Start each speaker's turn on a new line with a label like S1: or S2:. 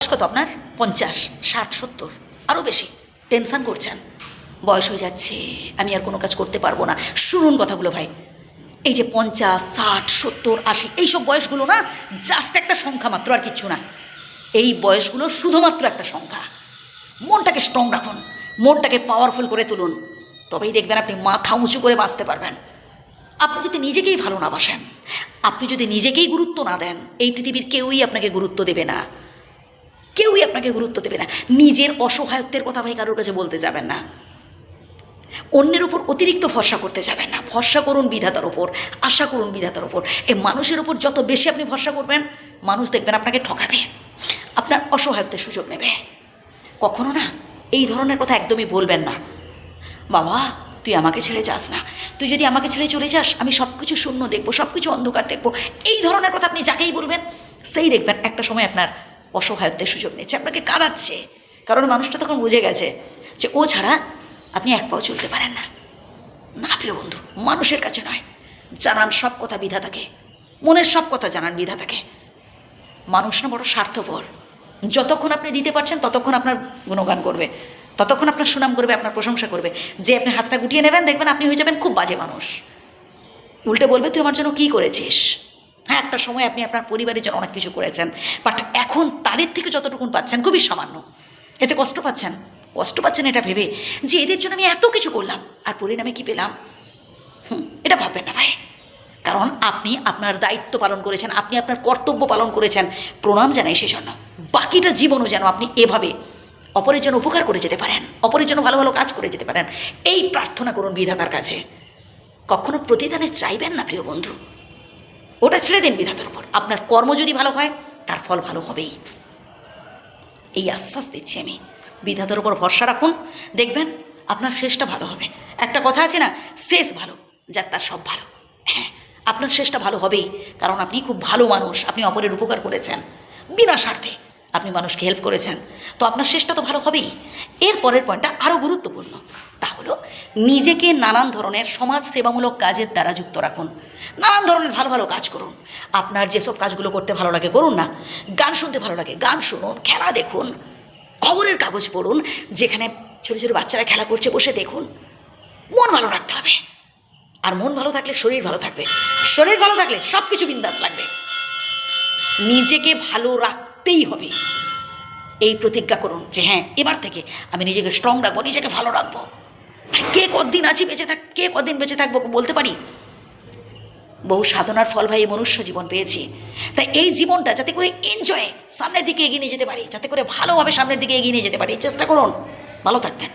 S1: বয়স কত আপনার পঞ্চাশ, ষাট, সত্তর, আরও বেশি। টেনশন করছেন। বয়স হয়ে যাচ্ছে, আমি আর কোনো কাজ করতে পারব না। শুনুন কথাগুলো ভাই। এই যে পঞ্চাশ, ষাট, সত্তর, আশি, এইসব বয়সগুলো না জাস্ট একটা সংখ্যা মাত্র আর কিচ্ছু না। এই বয়সগুলো শুধুমাত্র একটা সংখ্যা। মনটাকে স্ট্রং রাখুন, মনটাকে পাওয়ারফুল করে তুলুন। তবেই দেখবেন আপনি মাথা উঁচু করে বাঁচতে পারবেন। আপনি যদি নিজেকেই ভালো না বাসেন, আপনি যদি নিজেকেই গুরুত্ব না দেন, এই পৃথিবীর কেউই আপনাকে গুরুত্ব দেবে না। কেউই আপনাকে গুরুত্ব দেবে না। নিজের অসহায়ত্বের কথা ভাই কারোর কাছে বলতে যাবেন না। অন্যের উপর অতিরিক্ত ভরসা করতে যাবেন না। ভরসা করুন বিধাতার ওপর আশা করুন বিধাতার ওপর এই মানুষের ওপর যত বেশি আপনি ভরসা করবেন, মানুষ দেখবেন আপনাকে ঠকাবে। আপনার অসহায়ত্বের সুযোগ নেবে। কখনো না, এই ধরনের কথা একদমই বলবেন না। বাবা, তুই আমাকে ছেড়ে যাস না। তুই যদি আমাকে ছেড়ে চলে যাস, আমি সব কিছু শূন্য দেখব সব কিছু অন্ধকার দেখব। এই ধরনের কথা আপনি যাকেই বলবেন, সেই দেখবেন একটা সময় আপনার অসহায়ত্বের সুযোগ নিচ্ছে, আপনাকে কাঁদাচ্ছে। কারণ মানুষটা তখন বুঝে গেছে যে ও ছাড়া আপনি এক পাও চলতে পারেন না। না, প্রিয় বন্ধু, মানুষের কাছে নয়। জানান সব কথা বিধাতাকে। মনের সব কথা জানান বিধাতাকে। মানুষ না বড় স্বার্থপর। যতক্ষণ আপনি দিতে পারছেন, ততক্ষণ আপনার গুণগান করবে। ততক্ষণ আপনার সুনাম করবে, আপনার প্রশংসা করবে। যে আপনি হাতটা গুটিয়ে নেবেন, দেখবেন আপনি হয়ে যাবেন খুব বাজে মানুষ। উল্টে বলবে, তুই আমার জন্য কী করেছিস? হ্যাঁ একটা সময় আপনি আপনার পরিবারের জন্য অনেক কিছু করেছেন বাট এখন তাদের থেকে যতটুকুন পাচ্ছেন খুবই সামান্য। এতে কষ্ট পাচ্ছেন? কষ্ট পাচ্ছেন এটা ভেবে যে এদের জন্য আমি এত কিছু করলাম, আর পরিণামে কি পেলাম? হুম, এটা ভাববেন না ভাই। কারণ আপনি আপনার দায়িত্ব পালন করেছেন, আপনি আপনার কর্তব্য পালন করেছেন, প্রণাম জানাই সেই জন্য। বাকিটা জীবনও যেন আপনি এভাবে অপরের জন্য উপকার করে যেতে পারেন, অপরের জন্য ভালো ভালো কাজ করে যেতে পারেন, এই প্রার্থনা করুন বিধাতার কাছে। কখনো প্রতিদানে চাইবেন না, প্রিয় বন্ধু। ওটা ছেড়ে দিন বিধাতার উপর। আপনার কর্ম যদি ভালো হয়, তার ফল ভালো হবেই। এই আশ্বাস দিচ্ছি আমি। বিধাতার উপর ভরসা রাখুন। দেখবেন আপনার শেষটা ভালো হবে। একটা কথা আছে না, শেষ ভালো, যার তার সব ভালো। হ্যাঁ আপনার শেষটা ভালো হবেই, কারণ আপনি খুব ভালো মানুষ, আপনি অপরের উপকার করেছেন। বিনা স্বার্থে আপনি মানুষকে হেল্প করেছেন। তো আপনার শেষটা তো ভালো হবেই। এর পরের পয়েন্টটা আরও গুরুত্বপূর্ণ। হলো নিজেকে নানান ধরনের সমাজ সেবামূলক কাজের দ্বারা যুক্ত রাখুন। নানান ধরনের ভালো ভালো কাজ করুন। আপনার যেসব কাজগুলো করতে ভালো লাগে করুন না, গান শুনতে ভালো লাগে, গান শুনুন, খেলা দেখুন, খবরের কাগজ পড়ুন, যেখানে ছোটো ছোটো বাচ্চারা খেলা করছে বসে দেখুন। মন ভালো রাখতে হবে। আর মন ভালো থাকলে শরীর ভালো থাকবে। শরীর ভালো থাকলে সব কিছু বিন্দাস লাগবে। নিজেকে ভালো রাখতেই হবে। এই প্রতিজ্ঞা করুন যে হ্যাঁ এবার থেকে আমি নিজেকে স্ট্রং রাখব, নিজেকে ভালো রাখব। কে কদিন আছি বেঁচে থাক কে কদিন বেঁচে থাকব বলতে পারি? বহু সাধনার ফল ভাই মনুষ্য জীবন পেয়েছি। তাই এই জীবনটা যাতে করে এনজয় সামনের দিকে এগিয়ে নিয়ে যেতে পারি, যাতে করে ভালোভাবে সামনের দিকে এগিয়ে নিয়ে যেতে পারি। চেষ্টা করুন। ভালো থাকবেন।